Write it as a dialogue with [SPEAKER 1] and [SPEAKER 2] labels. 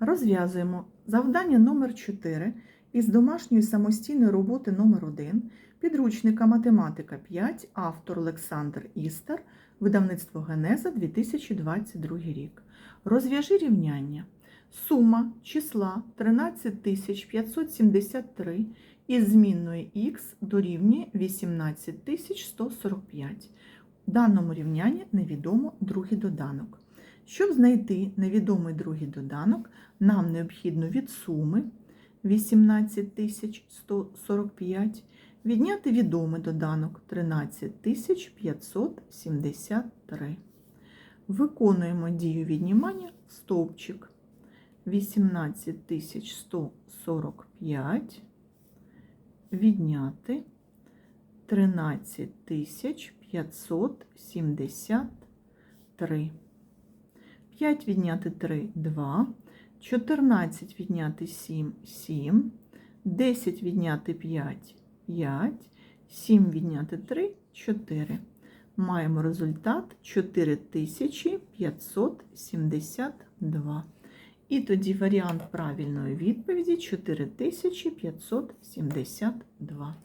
[SPEAKER 1] Розв'язуємо завдання номер 4 із домашньої самостійної роботи номер 1 підручника математика 5, автор Олександр Істер, видавництво Генеза 2022 рік. Розв'яжи рівняння. Сума числа 13573 із змінною х дорівнює 18145. В даному рівнянні невідомо другий доданок. Щоб знайти невідомий другий доданок, нам необхідно від суми 18145 відняти відомий доданок 13573. Виконуємо дію віднімання стовпчик 18145 відняти 13573. 5 відняти 3 2, 14 відняти 7 7, 10 відняти 5 5, 7 відняти 3 4. Маємо результат 4572. І тоді варіант правильної відповіді 4572.